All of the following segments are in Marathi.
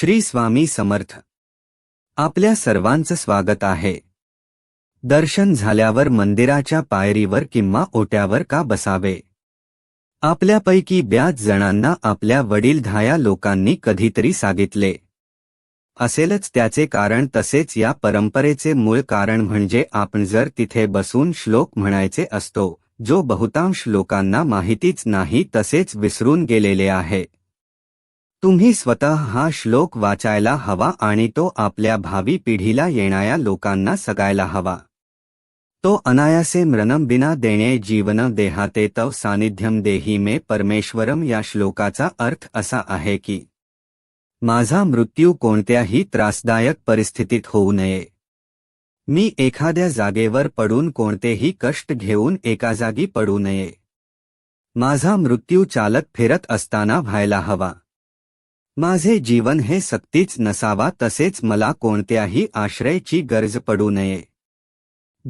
श्री स्वामी समर्थ. आपल्या सर्वांचं स्वागत आहे. दर्शन झाल्यावर मंदिराच्या पायरीवर किंवा ओट्यावर का बसावे? आपल्यापैकी ब्याच जणांना आपल्या वडीलधाया लोकांनी कधीतरी सांगितले. असेलच त्याचे कारण तसेच या परंपरेचे मूळ कारण म्हणजे आपण जर तिथे बसून श्लोक म्हणायचे असतो जो बहुतांश लोकांना माहितीच नाही तसेच विसरून गेलेले आहे. तुम्ही स्वतः हा श्लोक वाचायला हवा आणि तो आपल्या भावी पिढीला येणाऱ्या लोकांना सगायला हवा. तो अनायासे मृनम बिना देणे जीवन देहाते तव सानिध्यम देही मे परमेश्वरम या श्लोकाचा अर्थ असा आहे की माझा मृत्यू कोणत्याही त्रासदायक परिस्थितीत होऊ नये. मी एखाद्या जागेवर पडून कोणतेही कष्ट घेऊन एका जागी पडू नये. माझा मृत्यू चालत फिरत असताना व्हायला हवा. माझे जीवन हे सक्तीच नसावा तसेच मला कोणत्याही आश्रयची गरज पडू नये.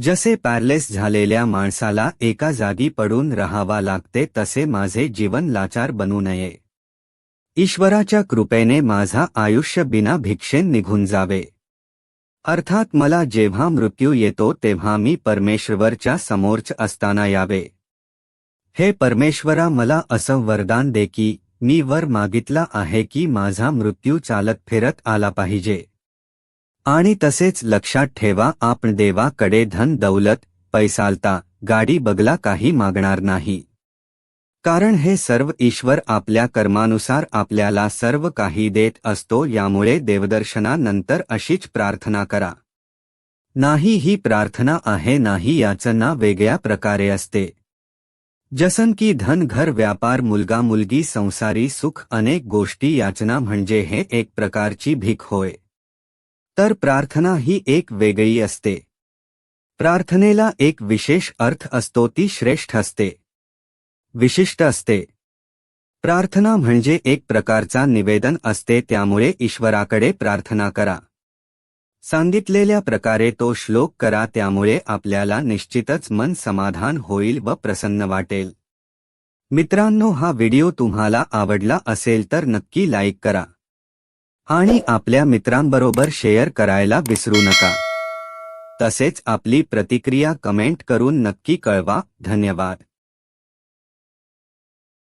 जसे पॅरलेस झालेल्या माणसाला एका जागी पडून राहावा लागते तसे माझे जीवन लाचार बनू नये. ईश्वराच्या कृपेने माझा आयुष्य बिना भिक्षेन निघून जावे. अर्थात मला जेव्हा मृत्यू येतो तेव्हा मी परमेश्वरच्या समोरच असताना यावे. हे परमेश्वरा मला असं वरदान दे की मी वर मागितला आहे की माझा मृत्यू चालत फिरत आला पाहिजे. आणि तसेच लक्षात ठेवा आपण देवाकडे धन दौलत पैसालता गाडी बगला काही मागणार नाही. कारण हे सर्व ईश्वर आपल्या कर्मानुसार आपल्याला सर्व काही देत असतो यामुळे देवदर्शनानंतर अशीच प्रार्थना करा. नाही ही प्रार्थना आहे नाही याचना वेगळ्या प्रकारे असते. जसन की धन घर व्यापार मुलगा मुलगी संसारी सुख अनेक गोष्टी याचना म्हणजे हे एक प्रकारची भीक होय. तर प्रार्थना ही एक वेगळी असते. प्रार्थनेला एक विशेष अर्थ असतो ती श्रेष्ठ असते. विशिष्ट असते. प्रार्थना म्हणजे एक प्रकारचा निवेदन असते त्यामुळे ईश्वराकडे प्रार्थना करा. सांगितलेल्या प्रकारे तो श्लोक करा त्यामुळे आपल्याला निश्चितच मन समाधान होईल व प्रसन्न वाटेल. मित्रांनो हा व्हिडिओ तुम्हाला आवडला असेल तर नक्की लाईक करा. आणि आपल्या मित्रांबरोबर शेअर करायला विसरू नका. तसेच आपली प्रतिक्रिया कमेंट करून नक्की कळवा. धन्यवाद.